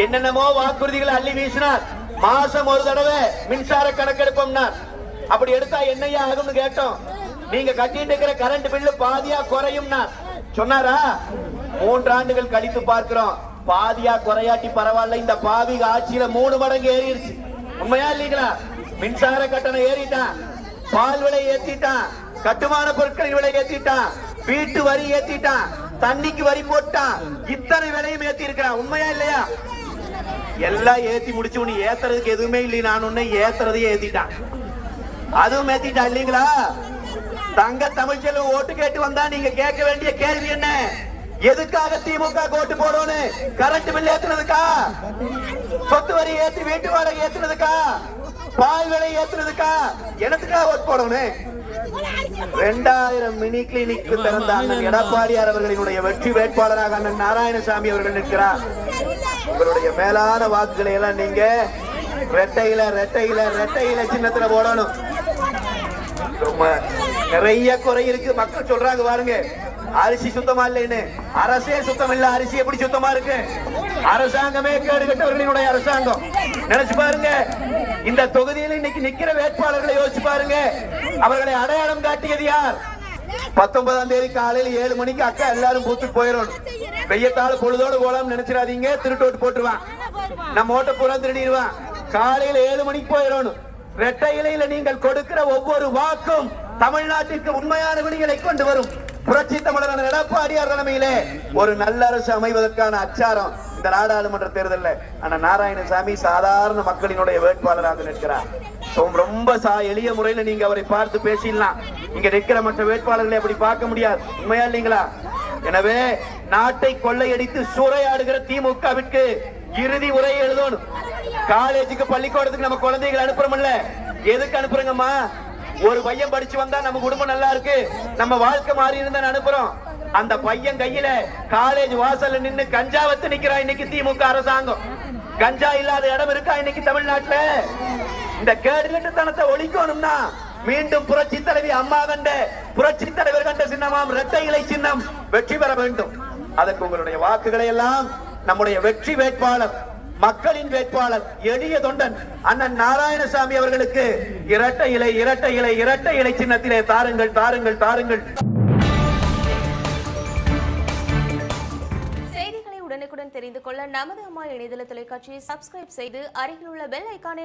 என்னென்னமோ வாக்குறுதிகளை அள்ளி வீசினார். மாசம் ஒரு தடவை மின்சார கணக்கெடுப்போம்னார் அப்படி எடுத்தா என்னையா ஆகும்னு கேட்டோம். நீங்க கட்டிட்டு இருக்கிற கரண்ட் பில்லு பாதியா குறையும்னா சொன்னாரா? மூன்று ஆண்டுகள் கழித்து பார்க்கிறோம். பாதியா குறையாட்டி பரவாயில்ல. இந்த பாவிக ஆட்சியில மூணு மடங்கு ஏறிடுச்சு உண்மையா இல்லீங்களா? மின்சார கட்டணம் ஏறிட்டான். பால் விலை ஏத்திட்டான். கட்டுமான பொருட்களின் விலை ஏத்திட்டான். வீட்டு வரி ஏத்திட்டான். தண்ணிக்கு வரி போட்டான். இத்தனை விலையும் ஏத்தி இருக்கிறான் உண்மையா இல்லையா? எல்லாம் ஏத்தி முடிச்சு உன்னை ஏத்துறதுக்கு எதுவுமே இல்லை நான் உன்னை ஏத்துறதையும் ஏத்திட்டான். அதுவும் ஏத்திட்டான் இல்லைங்களா? தங்க தமிழ்ச்செல்வம் ஓட்டு கேட்டு வந்தா நீங்க கேட்க வேண்டிய கேள்வி என்ன? எதுக்காக திமுக ஓட்டு போடணும் கரண்ட் பில் ஏத்துனதுக்கா? சொத்து வரி ஏத்தி வீட்டு வாடகை ஏத்துனதுக்கா? பால் விலை ஏத்துனதுக்கா? எனத்துக்கா ஓட்டு போடணும் ரெண்டாயிரம் மினி கிளினிக் திறந்த அண்ணன் எடப்பாடியார் அவர்களினுடைய வெற்றி வேட்பாளராக அண்ணன் நாராயணசாமி அவர்கள் நிற்கிறார். உங்களுடைய மேலான வாக்குகளை எல்லாம் நீங்க ரெட்டையில ரெட்டையில ரெட்டையில சின்னத்துல போடணும். ரொம்ப நிறைய குறை இருக்கு. மக்கள் சொல்றாங்க பாருங்க அரிசி சுத்தமா இல்லைன்னு. அரசே சுத்தம் இல்ல அரிசி எப்படி சுத்தமா இருக்கு? அரசாங்கமே கேடு கட்டவர்களினுடைய அரசாங்கம். நினைச்சு பாருங்க இந்த தொகுதியில் இன்னைக்கு நிக்கிற வேட்பாளர்களை யோசிச்சு பாருங்க. அவர்களை அடையாளம் காட்டியது யார்? பத்தொன்பதாம் தேதி காலையில் ஏழு மணிக்கு அக்கா எல்லாரும் பூத்துக்கு போயிடணும். வெய்யத்தால பொழுதோடு போலாம் நினைச்சிடாதீங்க. திருட்டு ஓட்டு போட்டுருவான். நம்ம ஓட்ட பூரா திருடிடுவான். காலையில ஏழு மணிக்கு போயிடணும். ரெட்டை இலையில நீங்கள் கொடுக்கிற ஒவ்வொரு வாக்கும் தமிழ்நாட்டிற்கு உண்மையான விடிகளை கொண்டு வரும். புரட்சி தமிழரான எடப்பாடியார் தலைமையிலே ஒரு நல்ல அரசு அமைவதற்கான அச்சாரம் இந்த நாடாளுமன்ற தேர்தலில். ஆனா நாராயணசாமி சாதாரண மக்களினுடைய வேட்பாளராக நிற்கிறார். ரொம்ப சா எளிய முறையில நீங்க அவரை பார்த்து பேசிடலாம். இங்க நிற்கிற மற்ற வேட்பாளர்களை அப்படி பார்க்க முடியாது. உண்மையா இல்லைங்களா? எனவே நாட்டை கொள்ளையடித்து சூறையாடுகிற திமுகவிற்கு இறுதி உரை எழுதணும். காலேஜுக்கு பள்ளிக்கூடத்துக்கு நம்ம குழந்தைகளை அனுப்புறோம்ல? எதுக்கு அனுப்புறங்கம்மா? ஒரு பையன் படிச்சு வந்தா நம்ம குடும்பம் நல்லா இருக்கு. நம்ம வாழ்க்கை மாறி இருந்தா அனுப்புறோம். அந்த பையன் கையில காலேஜ் வாசல்ல நின்னு கஞ்சா வத்து நிக்கிறான் இன்னைக்கு திமுக அரசாங்கம். கஞ்சா இல்லாத இடம் இருக்கா இன்னைக்கு தமிழ்நாட்டுல? இந்த கேடுகட்டுத்தனத்தை ஒழிக்கணும்னா மீண்டும் புரட்சி தலைவி அம்மா கண்ட புரட்சி தலைவர் கண்ட சின்னமாம் இரட்டை இலை சின்னம் வெற்றி பெற வேண்டும். அதற்கு உங்களுடைய வாக்குகளை எல்லாம் நம்முடைய வெற்றி வேட்பாளர் மக்களின் வேட்பாளர் எளிய தொண்டன் அண்ணன் நாராயணசாமி அவர்களுக்கு இரட்டை இலை இரட்டை இலை இரட்டை இலை சின்னத்திலே தாருங்கள் தாருங்கள் தாருங்கள். செய்திகளை உடனுக்குடன் தெரிந்து கொள்ள நமது அம்மா இணையதள தொலைக்காட்சியை சப்ஸ்கிரைப் செய்து அருகில் உள்ள பெல் ஐக்கானை